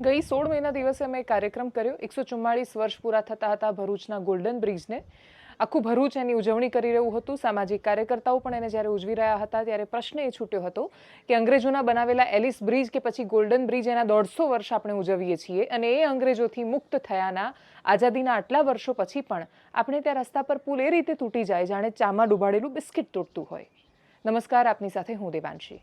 ગઈ સોળ મહિના દિવસે અમે કાર્યક્રમ કર્યો. એકસો ચુમ્માળીસ વર્ષ પૂરા થતા હતા ભરૂચના ગોલ્ડન બ્રિજને આખું ભરૂચ એની ઉજવણી કરી રહ્યું હતું. સામાજિક કાર્યકર્તાઓ પણ એને જ્યારે ઉજવી રહ્યા હતા ત્યારે પ્રશ્ન એ છૂટ્યો હતો કે અંગ્રેજોના બનાવેલા એલિસ બ્રિજ કે પછી ગોલ્ડન બ્રિજ એના દોઢસો વર્ષ આપણે ઉજવીએ છીએ અને એ અંગ્રેજોથી મુક્ત થયાના આઝાદીના આટલા વર્ષો પછી પણ આપણે ત્યાં રસ્તા પર પુલ એ રીતે તૂટી જાય જાણે ચામાં ડૂબાડેલું બિસ્કિટ તૂટતું હોય. નમસ્કાર, આપની સાથે હું દેવાંશી.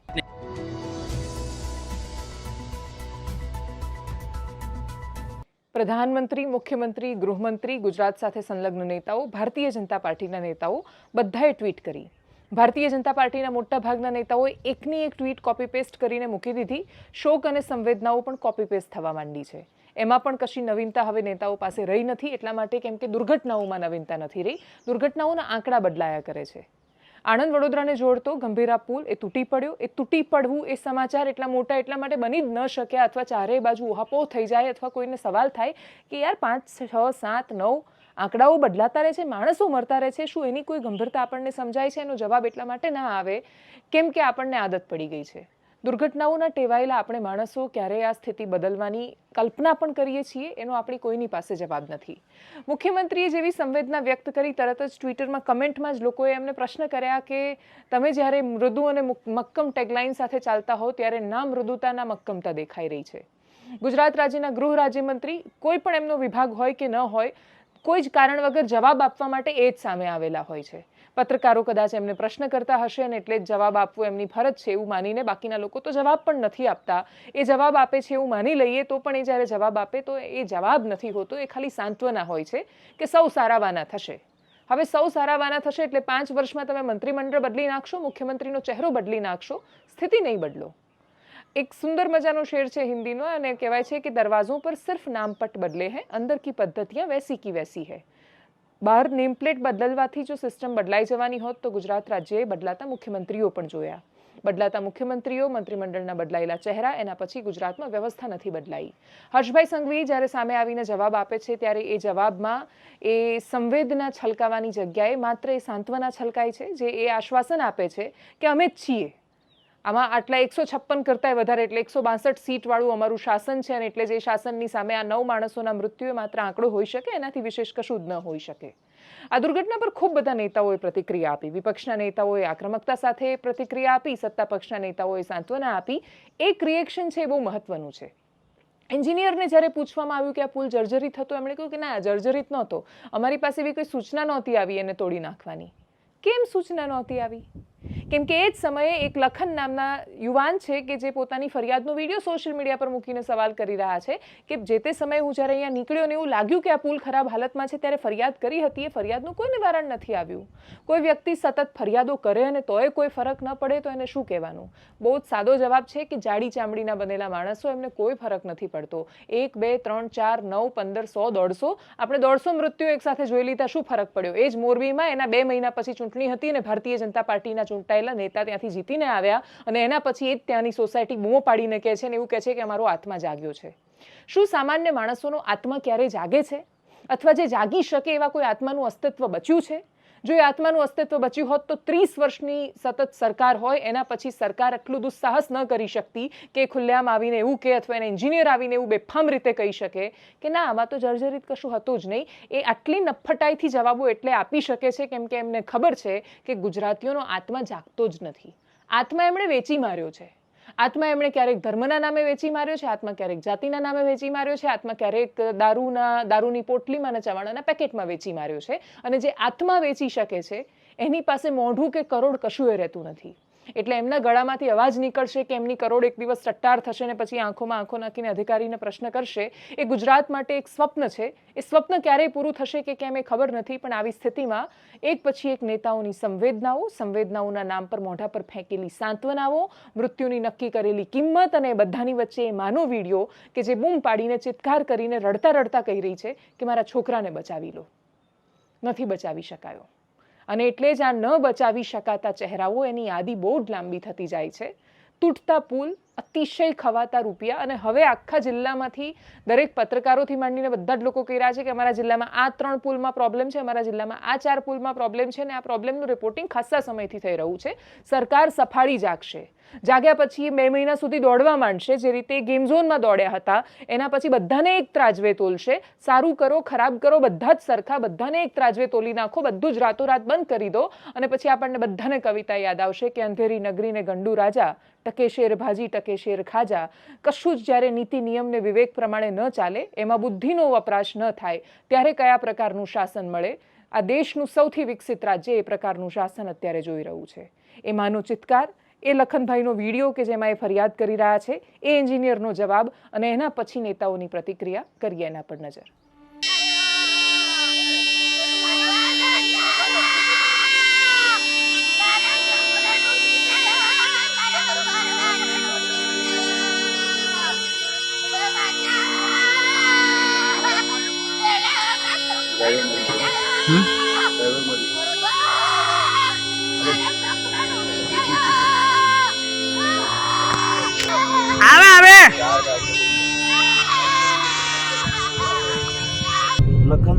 પ્રધાનમંત્રી, મુખ્યમંત્રી, ગૃહમંત્રી, ગુજરાત સાથે સંલગ્ન નેતાઓ, ભારતીય જનતા પાર્ટીના નેતાઓ બધાએ ટ્વીટ કરી. ભારતીય જનતા પાર્ટીના મોટા ભાગના નેતાઓએ એકની એક ટ્વીટ કોપી પેસ્ટ કરીને મૂકી દીધી. શોક અને સંવેદનાઓ પણ કોપી પેસ્ટ થવા માંડી છે. એમાં પણ કશી નવીનતા હવે નેતાઓ પાસે રહી નથી, એટલા માટે કેમ કે દુર્ઘટનાઓમાં નવીનતા નથી રહી. દુર્ઘટનાઓના આંકડા બદલાયા કરે છે. આણંદ વડોદરાને જોડતો ગંભીરા પુલ એ તૂટી પડ્યો. એ તૂટી પડવું એ સમાચાર એટલા મોટા એટલા માટે બની જ ન શક્યા અથવા ચારેય બાજુ ઉહાપો થઈ જાય અથવા કોઈને સવાલ થાય કે યાર પાંચ, છ, સાત, નવ આંકડાઓ બદલાતા રહે છે, માણસો મરતા રહે છે, શું એની કોઈ ગંભીરતા આપણને સમજાય છે? એનો જવાબ એટલા માટે ના આવે કેમ કે આપણને આદત પડી ગઈ છે. દુર્ઘટનાઓના ટેવાયેલા આપણે માણસો ક્યારેય આ સ્થિતિ બદલવાની કલ્પના પણ કરીએ છીએ, એનો આપણી કોઈની પાસે જવાબ નથી. મુખ્યમંત્રીએ જેવી સંવેદના વ્યક્ત કરી, તરત જ ટ્વિટરમાં કમેન્ટમાં જ લોકોએ એમને પ્રશ્ન કર્યા કે, તમે જ્યારે મૃદુ અને મક્કમ ટેગલાઇન સાથે ચાલતા હો, ત્યારે ના મૃદુતા, ના મક્કમતા દેખાઈ રહી છે. ગુજરાત રાજ્યના ગૃહ રાજ્યમંત્રી, કોઈ પણ એમનો વિભાગ હોય કે ન હોય કોઈ જ કારણ વગર જવાબ આપવા માટે એ જ સામે આવેલા હોય છે. પત્રકારો કદાચ એમને પ્રશ્ન કરતા હશે અને એટલે જ જવાબ આપવો એમની ફરજ છે એવું માનીને બાકીના લોકો તો જવાબ પણ નથી આપતા. એ જવાબ આપે છે એવું માની લઈએ તો પણ એ જ્યારે જવાબ આપે તો એ જવાબ નથી હોતો. એ ખાલી સાંત્વના હોય છે કે સૌ સારાવાના થશે. હવે સૌ સારાવાના થશે એટલે પાંચ વર્ષમાં તમે મંત્રીમંડળ બદલી નાખશો, મુખ્યમંત્રીનો ચહેરો બદલી નાખશો, સ્થિતિ નહીં બદલો. એક સુંદર મજાનો શેર છે હિન્દીનો અને કહેવાય છે કે દરવાજો પર સિર્ફ નામપટ બદલે હૈ, અંદર કી પદ્ધતિયાં વૈસી કી વૈસી હૈ. બહાર નેમપ્લેટ બદલવાથી જો સિસ્ટમ બદલાઈ જવાની હોત તો ગુજરાત રાજ્યએ બદલાતા મુખ્યમંત્રીઓ પણ જોયા. બદલાતા મુખ્યમંત્રીઓ મંત્રીમંડળના બદલાયેલા ચહેરા, એના પછી ગુજરાતમાં વ્યવસ્થા નથી બદલાઈ. હર્ષભાઈ સંઘવી જ્યારે સામે આવીને જવાબ આપે છે, ત્યારે એ જવાબમાં એ સંવેદના છલકાવાની જગ્યાએ માત્ર એ સાંત્વના છલકાય છે, જે એ આશ્વાસન આપે છે કે અમે જ છીએ. આમાં આટલા એકસો છપ્પન કરતાંય વધારે, એટલે એકસો બાસઠ સીટવાળું અમારું શાસન છે અને એટલે જે શાસનની સામે આ નવ માણસોના મૃત્યુએ માત્ર આંકડો હોઈ શકે, એનાથી વિશેષ કશું જ ન હોઈ શકે. આ દુર્ઘટના પર ખૂબ બધા નેતાઓએ પ્રતિક્રિયા આપી. વિપક્ષના નેતાઓએ આક્રમકતા સાથે પ્રતિક્રિયા આપી, સત્તા પક્ષના નેતાઓએ સાંત્વના આપી. એક રિએક્શન છે એ બહુ મહત્વનું છે. એન્જિનિયરને જ્યારે પૂછવામાં આવ્યું કે આ પુલ જર્જરિત હતો, એમણે કહ્યું કે ના, જર્જરિત નહોતો. અમારી પાસે એવી કોઈ સૂચના નહોતી આવી એને તોડી નાખવાની. કેમ સૂચના નહોતી આવી? કેમ કે એ જ સમયે એક લખન નામના યુવાન છે કે જે પોતાની ફરિયાદનો વીડિયો સોશિયલ મીડિયા પર મૂકીને સવાલ કરી રહ્યા છે કે જે તે સમયે હું જ્યારે અહીંયા નીકળ્યો ને એવું લાગ્યું કે આ પુલ ખરાબ હાલતમાં છે ત્યારે ફરિયાદ કરી હતી, એ ફરિયાદનું કોઈ નિવારણ નથી આવ્યું? કોઈ વ્યક્તિ સતત ફરિયાદો કરે અને તોય કોઈ ફરક ન પડે, તો એને શું કહેવાનું? બહુ જ સાદો જવાબ છે કે જાડી ચામડીના બનેલા માણસો એમને કોઈ ફરક નથી પડતો. એક, બે, ત્રણ, ચાર, નવ, પંદર, સો, દોઢસો. આપણે દોઢસો મૃત્યુ એકસાથે જોઈ લીધા, શું ફરક પડ્યો? એ જ મોરબીમાં એના બે મહિના પછી ચૂંટણી હતી અને ભારતીય જનતા પાર્ટીના ચૂંટાયેલા નેતા ત્યાંથી જીતીને આવ્યા અને એના પછી એ જ ત્યાંની સોસાયટી બૂમો પાડીને કહે છે ને એવું કહે છે કે અમારો આત્મા જાગ્યો છે. શું સામાન્ય માણસોનો આત્મા ક્યારે જાગે છે? અથવા જે જાગી શકે એવા કોઈ આત્માનું અસ્તિત્વ બચ્યું છે? જો એ આત્માનું અસ્તિત્વ બચ્યું હોત તો ત્રીસ વર્ષની સતત સરકાર હોય, એના પછી સરકાર એટલું દુસ્સાહસ ન કરી શકતી કે ખુલ્લેઆમ આવીને એવું કે અથવા એને એન્જિનિયર આવીને એવું બેફામ રીતે કહી શકે કે ના, આમાં તો જર્જરિત કશું હતું જ નહીં. એ આટલી નફટાઈથી જવાબો એટલે આપી શકે છે, કેમ કે એમને ખબર છે કે ગુજરાતીઓનો આત્મા જાગતો જ નથી. આત્મા એમણે વેચી માર્યો છે. આત્મા એમણે ક્યારેક ધર્મના નામે વેચી માર્યો છે, આત્મા ક્યારેક જાતિના નામે વેચી માર્યો છે, આત્મા ક્યારેક દારૂના, દારૂની પોટલીમાં અને ચવાણાના પેકેટમાં વેચી માર્યો છે. અને જે આત્મા વેચી શકે છે, એની પાસે મોઢું કે કરોડ કશું એ રહેતું નથી. એટલે એમના ગળામાંથી અવાજ નીકળશે કે એમની કરોડ એક દિવસ સટ્ટાર થશે ને પછી આંખોમાં આંખો નાખીને અધિકારીને પ્રશ્ન કરશે. એ ગુજરાત માટે એક સ્વપ્ન છે. એ સ્વપ્ન ક્યારેય પૂરું થશે કે કેમ એ ખબર નથી, પણ આવી સ્થિતિમાં એક પછી એક નેતાઓની સંવેદનાઓ, સંવેદનાઓના નામ પર મોઢા પર ફેંકેલી સાંત્વનાઓ, મૃત્યુની નક્કી કરેલી કિંમત અને બધાની વચ્ચે એ માનો વીડિયો કે જે બૂમ પાડીને ચિત્કાર કરીને રડતા રડતા કહી રહી છે કે મારા છોકરાને બચાવી લો. નથી બચાવી શકાયો. અને એટલે જ આ ન બચાવી શકાતા ચહેરાઓ એની યાદી બહુ જ લાંબી થતી જાય છે. તૂટતા પુલ અતિશય ખવાતા રૂપિયા અને હવે આખા જિલ્લામાંથી દરેક પત્રકારોથી માંડીને બધા જ લોકો કહી રહ્યા છે કે અમારા જિલ્લામાં આ ત્રણ પુલમાં પ્રોબ્લેમ છે, અમારા જિલ્લામાં આ ચાર પુલમાં પ્રોબ્લેમ છે અને આ પ્રોબ્લેમનું રિપોર્ટિંગ ખાસા સમયથી થઈ રહ્યું છે. સરકાર સફાળી જાગશે. જાગ્યા પછી બે મહિના સુધી દોડવા માંડશે, જે રીતે ગેમ ઝોનમાં દોડ્યા હતા, એના પછી બધાને એક ત્રાજવે તોલશે. સારું કરો, ખરાબ કરો, બધા જ સરખા, બધાને એક ત્રાજવે તોલી નાખો, બધું જ રાતોરાત બંધ કરી દો અને પછી આપણને બધાને કવિતા યાદ આવશે કે અંધેરી નગરીને ગંડુ રાજા ટકે શેર, ભાજી ટકે ખાજા. કશું જ જ્યારે નીતિ નિયમને વિવેક પ્રમાણે ન ચાલે, એમાં બુદ્ધિનો વપરાશ ન થાય, ત્યારે કયા પ્રકારનું શાસન મળે? આ દેશનું સૌથી વિકસિત રાજ્ય એ પ્રકારનું શાસન અત્યારે જોઈ રહ્યું છે. એ માનો ચિત્કાર, એ લખનભાઈનો વીડિયો કે જેમાં એ ફરિયાદ કરી રહ્યા છે, એ એન્જિનિયરનો જવાબ અને એના પછી નેતાઓની પ્રતિક્રિયા, કરીએ એના પર નજર.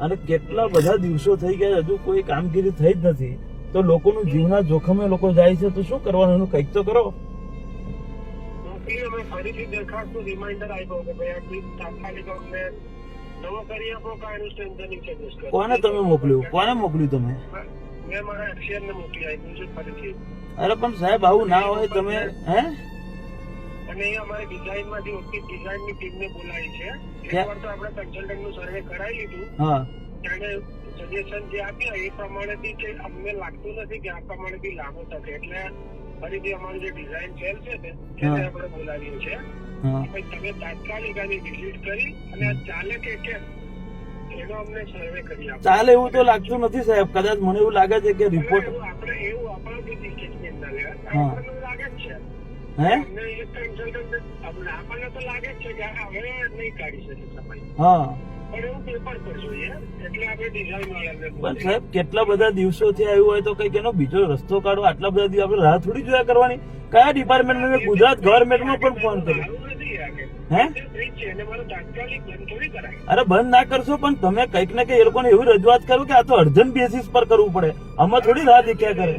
અને કેટલા બધા દિવસો થઈ ગયા હજુ કોઈ કામગીરી થઈ જ નથી. તો લોકોનું જીવના જોખમે લોકો જાય છે તો શું કરવાનું? એનું કંઈક તો કરો. કોને તમે મોકલ્યું? કોને મોકલ્યું તમે? અરે પણ સાહેબ આવું ના હોય તમે હે? અને અમારી ડિઝાઇનમાંથી ઓછી ટીમ ને બોલાવી છે. એકવાર તો આપણે કન્સલ્ટન્ટનું સર્વે કરાવી લીધું. ત્યારે સજેશન જે આપ્યા એ પ્રમાણે થી કે અમને લાગતું નથી કે આ પ્રમાણે થી લાગુ થશે. એટલે ફરીથી અમારું જે ડિઝાઇન સેલ છે ને એને આપણે બોલાવીએ છે તમે તાત્કાલિક આની વિઝિટ કરી અને ચાલે કે કેમ? અમને સર્વે કરી આપો. ચાલે એવું તો લાગતું નથી સાહેબ. કદાચ મને એવું લાગે છે કે રિપોર્ટ એવું આપણે એવું આપણા સાહેબ, કેટલા બધા દિવસોથી આવ્યું હોય તો કંઈક એનો બીજો રસ્તો કાઢો. આટલા બધા દિવસ આપણે રાહ થોડી જોયા કરવાની? કયા ડિપાર્ટમેન્ટમાં મેં? ગુજરાત ગવર્મેન્ટમાં પણ ફોન કર્યો. હે? અરે બંધ ના કરશો, પણ તમે કંઈક ને કંઈક એ લોકોને એવી રજૂઆત કરો કે આ તો અર્જન્ટ બેસિસ પર કરવું પડે. આમાં થોડી રાહ દેખ્યા કરે.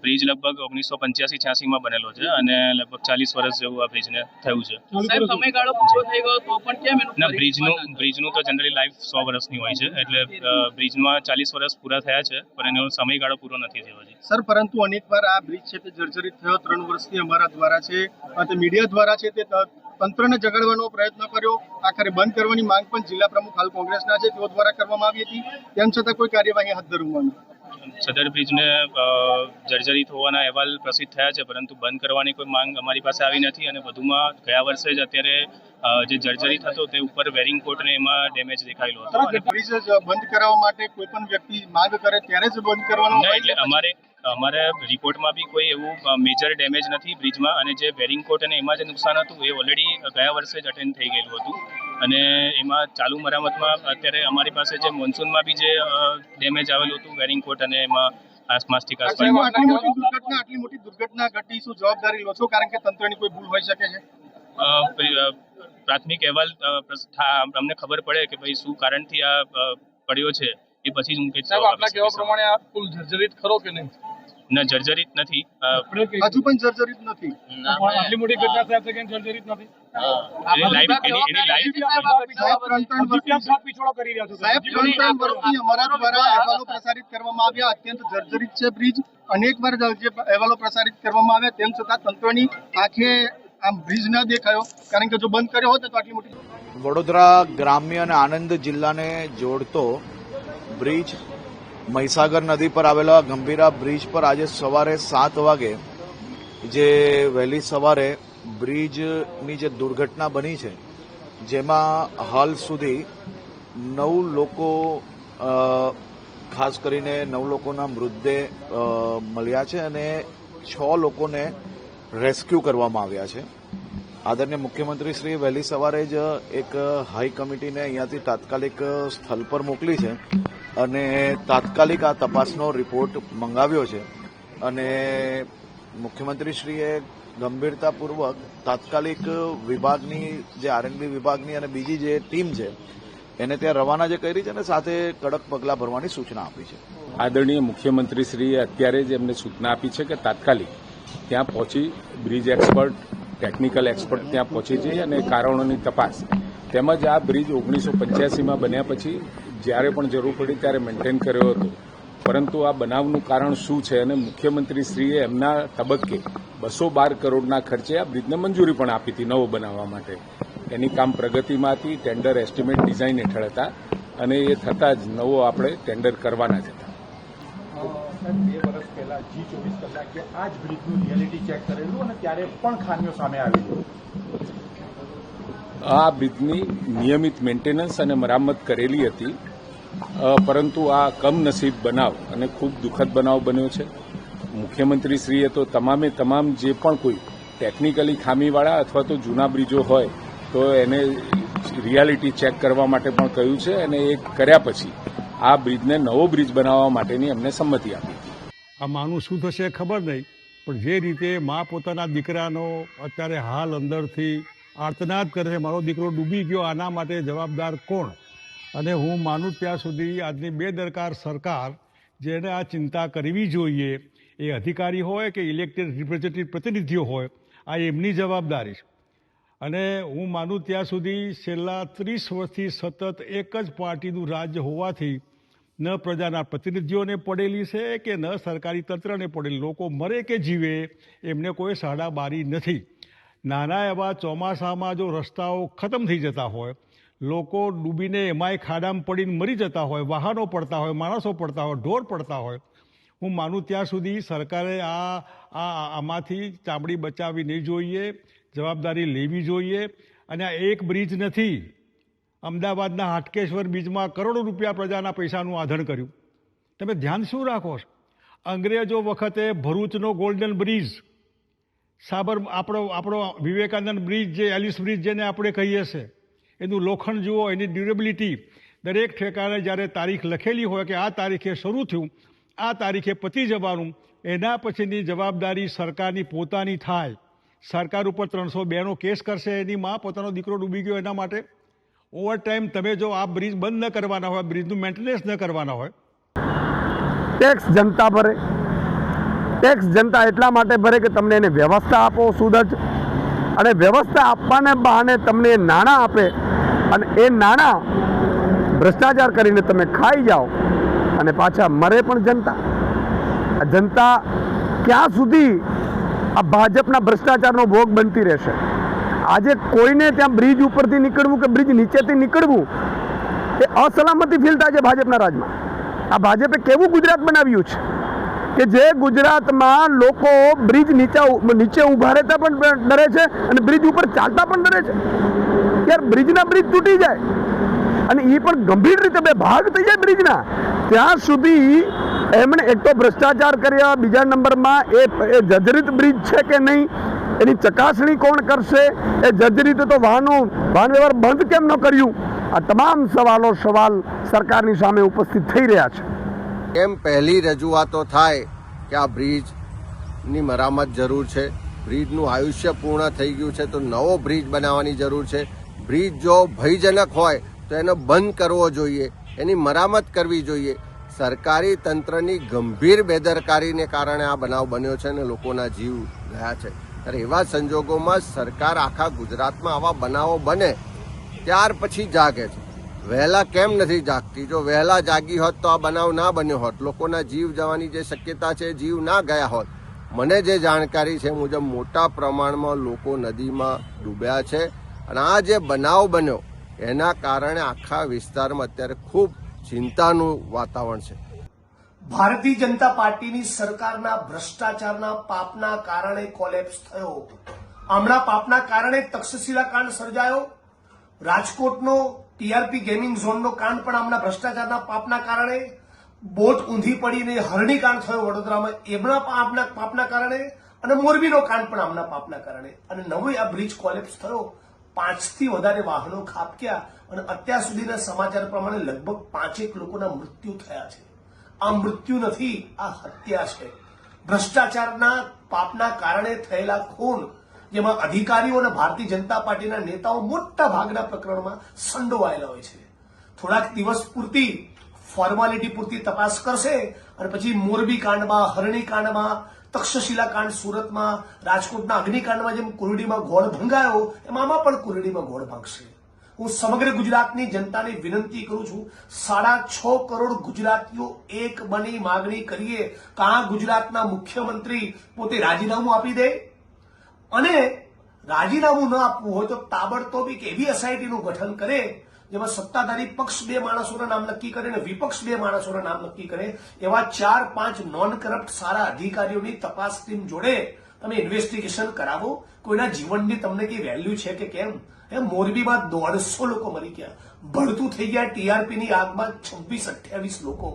બ્રિજ લગભગ ઓગણીસો પંચ્યાસી છ્યાસી માં બનેલો છે અને લગભગ ચાલીસ વર્ષ જેવું આ બ્રિજને થયું છે. સાહેબ સમયગાળો પૂરો થઈ તો પણ કેમ એનું ના બ્રિજનું બ્રિજનું તો જનરલી લાઈફ સો વર્ષની હોય છે એટલે બ્રિજમાં ચાલીસ વર્ષ પૂરા થયા છે પણ એનો સમયગાળો પૂરો નથી થયો હજી. સર પરંતુ અનેકવાર આ બ્રિજ છે તે જર્જરિત થયો. ત્રણ વર્ષથી અમારા દ્વારા છે મીડિયા દ્વારા છે તે ત- તંત્રને જગાડવાનો પ્રયત્ન કર્યો. આખરે બંધ કરવાની માંગ પણ જિલ્લા પ્રમુખ હાલ કોંગ્રેસના છે. તેઓ દ્વારા કરવામાં આવી હતી. તેમ છતાં કોઈ કાર્યવાહી હાથ ધરવામાં સદર બ્રિજને જર્જરિત હોવાના અહેવાલ પ્રસિદ્ધ થયા છે પરંતુ બંધ કરવાની કોઈ માંગ અમારી પાસે આવી નથી અને વધુમાં ગયા વર્ષે જ અત્યારે જે જર્જરિત હતો તે ઉપર વેરિંગ કોટને એમાં ડેમેજ દેખાયેલો હતો. અને બ્રિજ બંધ કરાવવા માટે કોઈ પણ વ્યક્તિ માંગ કરે ત્યારે જ બંધ કરવાનો એટલે અમારે અમારે રિપોર્ટમાં બી કોઈ એવું મેજર ડેમેજ નથી બ્રિજમાં અને જે વેરિંગ કોટ અને એમાં જે નુકસાન હતું એ ઓલરેડી ગયા વર્ષે જ અટેન્ડ થઈ ગયેલું હતું. અને એમાં ચાલુ મરામતમાં અત્યારે અમારી પાસે જે મોન્સૂનમાં બી જે ડેમેજ આવેલું હતું વેરિંગ કોટ અને એમાં આટલી મોટી દુર્ઘટના આટલી મોટી દુર્ઘટના ઘટી શું જવાબદારી લો છો? કારણ કે તંત્રની કોઈ ભૂલ હોઈ શકે છે? પ્રાથમિક અહેવાલ થા- અમને ખબર પડે કે ભાઈ શું કારણથી આ પડ્યો છે એ પછી જ હું કંઈક સાહેબ આપના કહેવા પ્રમાણે આ પુલ જર્જરિત ખરો કે નહીં? ના જર્જરિત નથી. હજુ પણ જર્જરિત નથી. આટલી મોટી ઘટના સાહેબ છે કે જર્જરિત નથી? પ્રસારિત કરવામાં આવ્યા. અત્યંત જર્જરિત છે બ્રિજ. અનેકવાર જે અહેવાલો પ્રસારિત કરવામાં આવ્યા. તેમ છતાં તંત્રની આંખે આમ બ્રિજ ન દેખાયો. કારણ કે જો બંધ કર્યો હોત તો આટલી મોટી વડોદરા ગ્રામ્ય અને આણંદ જિલ્લાને જોડતો બ્રિજ મહીસાગર નદી પર આવેલા ગંભીરા બ્રિજ પર આજે સવારે સાત વાગે, જે વહેલી સવારે બ્રિજની જે દુર્ઘટના બની છે, જેમાં હાલ સુધી નવ લોકો ખાસ કરીને નવ લોકોના મૃતદેહ મળ્યા છે અને છ લોકોને રેસ્ક્યુ કરવામાં આવ્યા છે. આદરણીય મુખ્યમંત્રી શ્રી વહેલી સવારે જ એક હાઈ કમિટીને અહીંયાથી તાત્કાલિક સ્થળ પર મોકલી છે. અને તાત્કાલિક આ તપાસનો રિપોર્ટ મંગાવ્યો છે. અને મુખ્યમંત્રીશ્રીએ ગંભીરતાપૂર્વક તાત્કાલિક વિભાગની, જે આરએનબી વિભાગની અને બીજી જે ટીમ છે, એને ત્યાં રવાના જે કરી છે અને સાથે કડક પગલાં ભરવાની સૂચના આપી છે. આદરણીય મુખ્યમંત્રીશ્રીએ અત્યારે જ એમને સૂચના આપી છે કે તાત્કાલિક ત્યાં પહોંચી બ્રિજ એક્સપર્ટ, ટેકનિકલ એક્સપર્ટ ત્યાં પહોંચી જઈ અને કારણોની તપાસ. તેમજ આ બ્રિજ ઓગણીસો પંચ્યાસીમાં બન્યા પછી જ્યારે પણ જરૂર પડી ત્યારે મેન્ટેન કર્યો હતો. પરંતુ આ બનાવનું કારણ શું છે અને મુખ્યમંત્રીશ્રીએ એમના તબક્કે બસો બાર કરોડના ખર્ચે આ બ્રિજને મંજૂરી પણ આપી હતી નવો બનાવવા માટે. એની કામ પ્રગતિમાં હતી ટેન્ડર એસ્ટિમેટ ડિઝાઇન હેઠળ હતા અને એ થતાં જ નવો આપણે ટેન્ડર કરવાના જ હતા. બે વર્ષ પહેલા જી ચોવીસ કલાકે આ જ બ્રિજનું રિયાલિટી ચેક કરેલું અને ત્યારે પણ ખામીઓ સામે આવેલી આ બ્રિજની નિયમિત મેન્ટેનન્સ અને મરામત કરેલી હતી. પરંતુ આ કમનસીબ બનાવ અને ખૂબ દુઃખદ બનાવ બન્યો છે. મુખ્યમંત્રીશ્રીએ તો તમામે તમામ જે પણ કોઈ ટેકનિકલી ખામીવાળા અથવા તો જૂના બ્રિજો હોય, તો એને રિયાલિટી ચેક કરવા માટે પણ કહ્યું છે અને એ કર્યા પછી આ બ્રિજને નવો બ્રિજ બનાવવા માટેની એમને સંમતિ આપી આ માનું શું થશે ખબર નહીં, પણ જે રીતે મા પોતાના દીકરાનો અત્યારે હાલ અંદરથી આર્તનાદ કરે છે, મારો દીકરો ડૂબી ગયો, આના માટે જવાબદાર કોણ? અને હું માનું ત્યાં સુધી આજની બેદરકાર સરકાર, જેને આ ચિંતા કરવી જોઈએ, એ અધિકારી હોય કે ઇલેક્ટેડ રિપ્રેઝેન્ટેટિવ પ્રતિનિધિઓ હોય, આ એમની જવાબદારી છે. અને હું માનું ત્યાં સુધી છેલ્લા ત્રીસ વર્ષથી સતત એક જ પાર્ટીનું રાજ્ય હોવાથી, ન પ્રજાના પ્રતિનિધિઓને પડેલી છે કે ન સરકારી તંત્રને પડેલી. લોકો મરે કે જીવે, એમને કોઈ સાડા બારી નથી. નાના એવા ચોમાસામાં જો રસ્તાઓ ખતમ થઈ જતા હોય લોકો ડૂબીને એમાંય ખાડામાં પડીને મરી જતા હોય, વાહનો પડતા હોય, માણસો પડતા હોય, ઢોર પડતા હોય. હું માનું ત્યાં સુધી સરકારે આ આ આમાંથી ચામડી બચાવવી જોઈએ, જવાબદારી લેવી જોઈએ. અને આ એક બ્રિજ નથી. અમદાવાદના હાટકેશ્વર બ્રિજમાં કરોડો રૂપિયા પ્રજાના પૈસાનું આધણ કર્યું. તમે ધ્યાન શું રાખો અંગ્રેજો વખતે ભરૂચનો ગોલ્ડન બ્રિજ, સાબર, આપણો આપણો વિવેકાનંદ બ્રિજ જે, એલિસ બ્રિજ જેને આપણે કહીએ છીએ એનું લોખંડ જુઓ, એની ડ્યુરેબિલિટી દરેક ઠેકાણે જ્યારે તારીખ લખેલી હોય કે આ તારીખે શરૂ થયું, આ તારીખે પતી જવાનું, એના પછીની જવાબદારી સરકારની પોતાની થાય. સરકાર ઉપર ત્રણસો બેનો કેસ કરશે, એની માં પોતાનો દીકરો ડૂબી ગયો એના માટે. ઓવરટાઈમ તમે જો આ બ્રિજ બંધ ન કરવાના હોય બ્રિજનું મેન્ટેનન્સ ન કરવાના હોય. ટેક્સ જનતા ભરે. ટેક્સ જનતા એટલા માટે ભરે કે તમને એને વ્યવસ્થા આપો સુદજ અને વ્યવસ્થા આપવાને બહાને તમને નાણાં આપે. અને એ નાણાં ભ્રષ્ટાચાર કરીને તમે ખાઈ જાઓ અને પાછા મરે પણ જનતા. જનતા ક્યાં સુધી આ ભાજપના ભ્રષ્ટાચારનો ભોગ બનતી રહેશે? આજે કોઈને ત્યાં બ્રિજ ઉપરથી નીકળવું કે બ્રિજ નીચેથી નીકળવું, એ અસલામતી ફીલ થાય છે ભાજપના રાજમાં. આ ભાજપે કેવું ગુજરાત બનાવ્યું છે? કે જે ગુજરાતમાં લોકો બ્રિજ નીચે નીચે ઊભા રહેતા પણ ડરે છે અને બ્રિજ ઉપર ચાલતા પણ ડરે છે. યાર બ્રિજના બ્રિજ તૂટી જાય. અને એ પણ ગંભીર રીતે બે ભાગ થઈ જાય બ્રિજના ત્યાં સુધી એમણે એક તો ભ્રષ્ટાચાર કર્યા, બીજા નંબરમાં એ એ જજરિત બ્રિજ છે કે નહીં, એની ચકાસણી કોણ કરશે? એ જર્જરિત તો વાહનો, વાહન વ્યવહાર બંધ કેમ ન કર્યું? આ તમામ સવાલો સવાલ સરકારની સામે ઉપસ્થિત થઈ રહ્યા છે. કેમ પહેલી રજૂઆતો થાય કે આ બ્રિજની મરામત જરૂર છે. બ્રિજનું આયુષ્ય પૂર્ણ થઈ ગયું છે તો નવો બ્રિજ બનાવવાની જરૂર છે. બ્રિજ જો ભયજનક હોય તો એનો બંધ કરવો જોઈએ. એની મરામત કરવી જોઈએ. સરકારી તંત્રની ગંભીર બેદરકારીને કારણે આ બનાવ બન્યો છે અને લોકોના જીવ ગયા છે. ત્યારે એવા સંજોગોમાં સરકાર આખા ગુજરાતમાં આવા બનાવો બને ત્યાર પછી જાગે છે. વહેલા કેમ નથી જાગતી? જો વહેલા જાગી હોત તો આ બનાવ ના બન્યો હોત. લોકોના જીવ જવાની જે શક્યતા છે જીવ ના ગયા હોત. મને જે જાણકારી છે મુજબ મોટા પ્રમાણમાં લોકો નદીમાં ડૂબ્યા છે અને આ જે બનાવ બન્યો એના કારણે આખા વિસ્તારમાં અત્યારે ખૂબ ચિંતાનું વાતાવરણ છે. ભારતીય જનતા પાર્ટીની સરકારના ભ્રષ્ટાચારના પાપના કારણે કોલેપ્સ થયો. હમણાં પાપના કારણે તક્ષશિલા કાંડ સર્જાયો. રાજકોટનો ટીઆરપી ગેમિંગ ઝોનનો કાંડ પણ હમણાં ભ્રષ્ટાચારના પાપના કારણે બોટ ઊંધી પડીને હરણી કાંડ થયો વડોદરામાં. એમના આપના પાપના કારણે અને મોરબીનો કાંડ પણ આમના પાપના કારણે. અને નવો આ બ્રિજ કોલેપ્સ થયો. પાંચથી વધારે વાહનો ખાબક્યા અને અત્યાર સુધીના સમાચાર પ્રમાણે લગભગ પાંચેક લોકોના મૃત્યુ થયા છે. આ મૃત્યુ નથી, આ હત્યા છે. ભ્રષ્ટાચારના પાપના કારણે થયેલા ખૂન જેમાં અધિકારીઓ અને ભારતીય જનતા પાર્ટીના નેતાઓ મોટા ભાગના પ્રકરણમાં સંડોવાયેલા હોય છે. થોડાક દિવસ પૂરતી ફોર્માલિટી પૂરતી તપાસ કરશે અને પછી મોરબી કાંડમાં, હરણી કાંડમાં, તક્ષશિલા કાંડ સુરતમાં, રાજકોટના અગ્નિકાંડમાં જેમ કુરડીમાં ગોળ ભંગાયો, એમાં આમાં પણ કુરડીમાં ગોળ ભાંગશે. હું સમગ્ર ગુજરાતની જનતાને વિનંતી કરું છું, સાડા છ કરોડ ગુજરાતીઓ એક બની માગણી કરીએ. કાં ગુજરાતના મુખ્યમંત્રી પોતે રાજીનામું આપી દે? અને રાજીનામું ન આપવું હોય તો તાબડતોબ એક એવી એસઆઈટીનું ગઠન કરે, જેમાં સત્તાધારી પક્ષ બે માણસોના નામ નક્કી કરે અને વિપક્ષ બે માણસોના નામ નક્કી કરે, એવા ચાર પાંચ નોન કરપ્ટ સારા અધિકારીઓની તપાસ ટીમ જોડે તમે ઇન્વેસ્ટિગેશન કરાવો. કોઈના જીવનની તમને કઈ વેલ્યુ છે કે કેમ? એમ મોરબીમાં દોઢસો લોકો મરી ગયા. ભળતું થઈ ગયા ટીઆરપીની આગમાં છવ્વીસ અઠ્યાવીસ લોકો.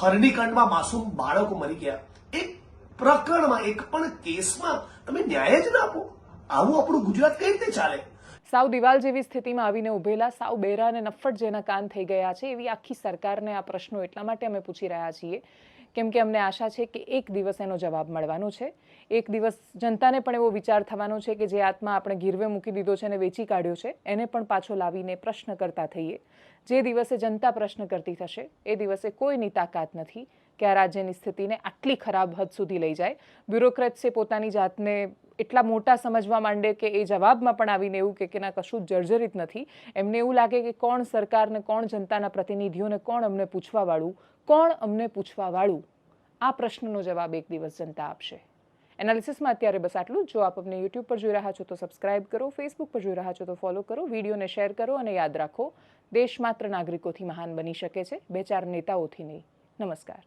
હરણીકાંડમાં માસૂમ બાળકો મરી ગયા. એક પ્રકરણમાં એક પણ કેસમાં તમે ન્યાય જ ના આપો. આવું આપણું ગુજરાત કઈ રીતે ચાલે? સાવ દિવાલ જેવી સ્થિતિમાં આવીને ઉભેલા, સાવ બેરા અને નફ્ફટ જેના કાન થઈ ગયા છે, એવી આખી સરકારને આ પ્રશ્નો એટલા માટે અમે પૂછી રહ્યા છીએ. કેમ કે અમને આશા છે કે એક દિવસ એનો જવાબ મળવાનો છે. એક દિવસ જનતાને પણ એવો વિચાર થવાનો છે કે જે આત્મા આપણે ગીરવે મૂકી દીધો છે અને વેચી કાઢ્યો છે, એને પણ પાછો લાવીને પ્રશ્ન કરતા થઈએ. જે દિવસે જનતા પ્રશ્ન કરતી થશે, એ દિવસે કોઈની તાકાત નથી કે આ રાજ્યની સ્થિતિને આટલી ખરાબ હદ સુધી લઈ જાય. બ્યુરોક્રેટ્સે પોતાની જાતને એટલા મોટા સમજવા માંડે કે એ જવાબમાં પણ આવીને એવું કે ના, કશું જર્જરિત નથી. એમને એવું લાગે કે કોણ સરકારને, કોણ જનતાના પ્રતિનિધિઓને, કોણ અમને પૂછવાવાળું, કોણ અમને પૂછવાવાળું? આ પ્રશ્નનો જવાબ એક દિવસ જનતા આપશે. એનાલિસિસમાં અત્યારે બસ આટલું જો આપ અમને યુટ્યુબ પર જોઈ રહ્યા છો તો સબસ્ક્રાઇબ કરો, ફેસબુક પર જોઈ રહ્યા છો તો ફોલો કરો, વિડીયોને શેર કરો અને યાદ રાખો દેશ માત્ર નાગરિકોથી મહાન બની શકે છે બે ચાર નેતાઓથી નહીં. નમસ્કાર.